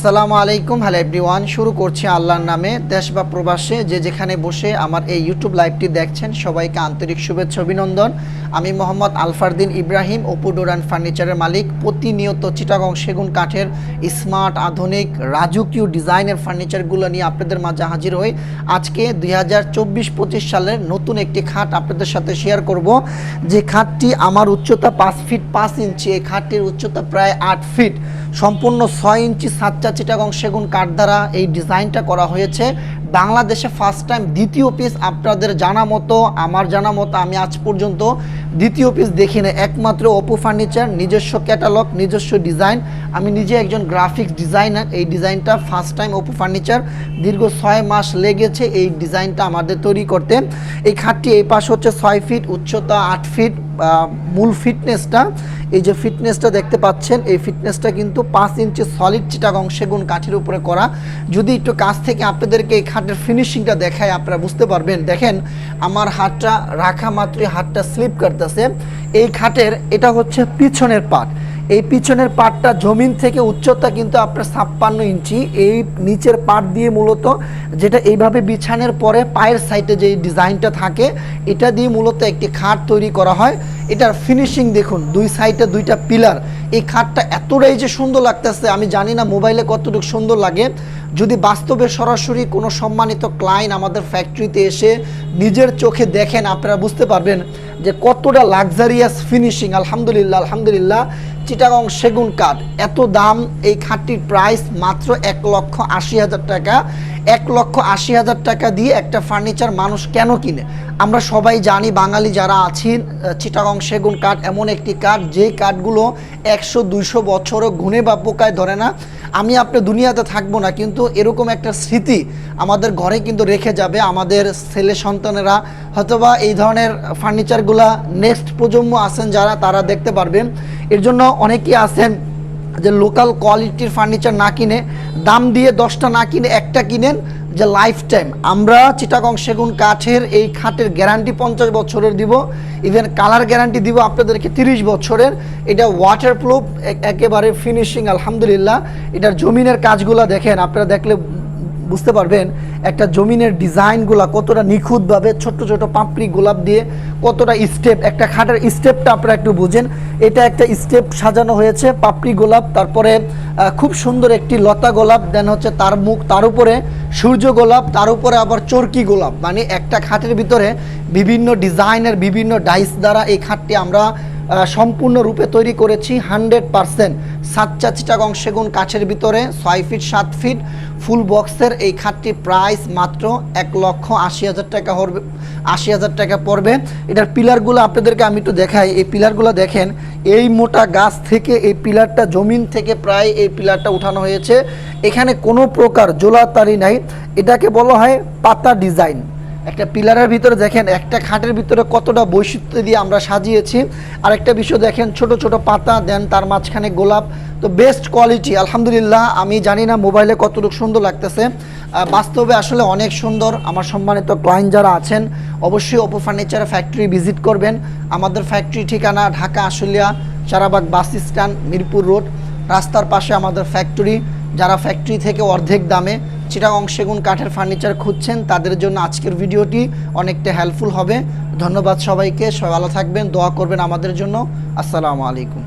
আসসালামু আলাইকুম। Hello everyone, শুরু করছি আল্লাহর নামে দেশ বা প্রবাসে। যে যেখানে বসে আমার এই ইউটিউব লাইভটি দেখছেন, সবাইকে আন্তরিক শুভেচ্ছা, অভিনন্দন। আমি মোহাম্মদ আলফারদিন ইব্রাহিম অপুডোরান ফার্নিচারের মালিক, প্রতিনিয়ত চিটাগং সেগুন কাঠের স্মার্ট আধুনিক, রাজকীয় ডিজাইনের ফার্নিচারগুলো নিয়ে আপনাদের মাঝে হাজির হই। আজকে দুই হাজার সালের নতুন একটি খাট আপনাদের সাথে শেয়ার করব। যে খাটটি আমার উচ্চতা পাঁচ ফিট পাঁচ ইঞ্চি এই খাটটির উচ্চতা প্রায় আট ফিট সম্পূর্ণ ছয় ইঞ্চি সাতচা চিটাগং সেগুন কাঠ দ্বারা এই ডিজাইনটা করা হয়েছে। বাংলাদেশে ফার্স্ট টাইম দ্বিতীয় পিস আপনাদের জানা মতো, আমার জানা মতো, আমি আজ পর্যন্ত দ্বিতীয় পিস দেখি না একমাত্র অপু ফার্নিচার নিজস্ব ক্যাটালগ নিজস্ব ডিজাইন আমি নিজে একজন গ্রাফিক্স ডিজাইনার এই ডিজাইনটা ফার্স্ট টাইম অপু ফার্নিচার দীর্ঘ ছয় মাস লেগেছে এই ডিজাইনটা আমাদের তৈরি করতে। এই খাটটি এই পাশ হচ্ছে ছয় ফিট উচ্চতা আট ফিট মূল ফিটনেসটা এই যে ফিটনেসটা দেখতে পাচ্ছেন, এই ফিটনেসটা কিন্তু পাঁচ ইঞ্চি সলিড চিটাগং সেগুন কাঠের উপরে করা। যদি একটু কাছ থেকে আপনাদেরকে এই খাটের ফিনিশিংটা দেখায় আপনারা বুঝতে পারবেন। দেখেন, আমার হাতটা, রাখা মাত্রই হাতটা স্লিপ করতেছে। এই খাটের, এটা হচ্ছে পিছনের পাট। এই পিছনের পাটটা জমিন থেকে উচ্চতা কিন্তু আপনার ছাপ্পান্ন ইঞ্চি। এই নিচের পাট দিয়ে মূলত যেটা এইভাবে বিছানের পরে পায়ের সাইডে যে ডিজাইনটা থাকে, এটা দিয়ে মূলত একটি খাট তৈরি করা হয়। এটার ফিনিশিং দেখুন, দুই সাইডে দুইটা পিলার এই খাটটা এতটাই যে সুন্দর লাগতেছে, আমি জানি না মোবাইলে কতটুকু সুন্দর লাগে। যদি বাস্তবে সরাসরি কোনো সম্মানিত ক্লায়েন্ট আমাদের ফ্যাক্টরিতে এসে নিজের চোখে দেখেন, আপনারা বুঝতে পারবেন যে কতটা লাক্সারিয়াস ফিনিশিং আলহামদুলিল্লাহ আলহামদুলিল্লাহ চিটাগং সেগুন কাঠ। এত দাম এই খাটটির প্রাইস মাত্র এক লক্ষ আশি হাজার টাকা। এক লক্ষ আশি হাজার টাকা দিয়ে একটা ফার্নিচার মানুষ কেন কিনে? আমরা সবাই জানি বাঙালি যারা আছি আহ, চিটাগং সেগুন কাঠ এমন একটি কাঠ যে কাঠগুলো একশো দুইশো বছরও ঘুনে বা পোকায় ধরে না। আমি আপনার দুনিয়াতে থাকব না কিন্তু এরকম একটা স্মৃতি আমাদের ঘরে কিন্তু রেখে যাবে আমাদের ছেলে সন্তানেরা। হয়তোবা এই ধরনের ফার্নিচারগুলা নেক্সট প্রজন্ম আছেন যারা, তারা দেখতে পারবেন। এর জন্য অনেকেই আছেন যে লোকাল কোয়ালিটির ফার্নিচার না কিনে, দাম দিয়ে দশটা না কিনে, একটা কিনেন যে লাইফ টাইম আমরা চিটাগং সেগুন কাঠের এই খাটের গ্যারান্টি পঞ্চাশ বছরের দিব। ইভেন কালার গ্যারান্টি দিব আপনাদেরকে তিরিশ বছরের। এটা ওয়াটার প্রুফ একেবারে ফিনিশিং আলহামদুলিল্লাহ। এটার জমিনের কাজগুলো দেখেন, আপনারা দেখলে বুঝতে পারবেন একটা জমিনের ডিজাইনগুলো কতটা নিখুঁতভাবে ছোট্ট ছোট পাপড়ি গোলাপ দিয়ে কতটা স্টেপ, একটা খাটের স্টেপটা আপনারা একটু বুঝেন। এটা একটা স্টেপ সাজানো হয়েছে, পাপড়ি গোলাপ, তারপরে খুব সুন্দর একটি লতা গোলাপ, দেন হচ্ছে তার মুখ, তার উপরে সূর্য গোলাপ, তার উপরে আবার চরকি গোলাপ। মানে একটা খাটের ভিতরে বিভিন্ন ডিজাইনের বিভিন্ন ডাইস দ্বারা এই খাটটি আমরা সম্পূর্ণরূপে তৈরি করেছি হান্ড্রেড পারসেন্ট সাতচা চিটাগং সেগুন কাছের ভিতরে, ছয় ফিট, সাত ফিট, ফুল বক্সের এই খাটটি প্রাইস মাত্র এক লক্ষ আশি হাজার টাকা হবে আশি হাজার টাকা পড়বে। এটার পিলারগুলো আপনাদেরকে আমি একটু দেখাই। এই পিলারগুলো দেখেন, এই মোটা গাছ থেকে এই পিলারটা, জমিন থেকে প্রায় এই পিলারটা উঠানো হয়েছে। এখানে কোনো প্রকার জোলাতারি নাই। এটাকে বলা হয় পাতা ডিজাইন। একটা পিলারের ভিতরে দেখেন, একটা খাটের ভিতরে কতটা বৈশিষ্ট্য দিয়ে আমরা সাজিয়েছি। আর একটা বিষয় দেখেন, ছোট ছোট পাতা, দেন তার মাঝখানে গোলাপ। তো বেস্ট কোয়ালিটি আলহামদুলিল্লাহ, আমি জানি না মোবাইলে কতটুকু সুন্দর লাগতেছে। বাস্তবে আসলে অনেক সুন্দর। আমার সম্মানিত ক্লায়েন্ট যারা আছেন, অবশ্যই ওপো ফার্নিচার ফ্যাক্টরি ভিজিট করবেন। আমাদের ফ্যাক্টরি ঠিকানা Dhaka, Ashulia, Charabag bus stand Mirpur road. রাস্তার পাশে আমাদের ফ্যাক্টরি যারা ফ্যাক্টরি থেকে অর্ধেক দামে চিটাগং সেগুন কাঠের ফার্নিচার খুঁজছেন, তাদের জন্য আজকের ভিডিওটি অনেকটা হেল্পফুল হবে। ধন্যবাদ সবাইকে, সবাই ভালো থাকবেন, দোয়া করবেন আমাদের জন্য। আসসালামু আলাইকুম।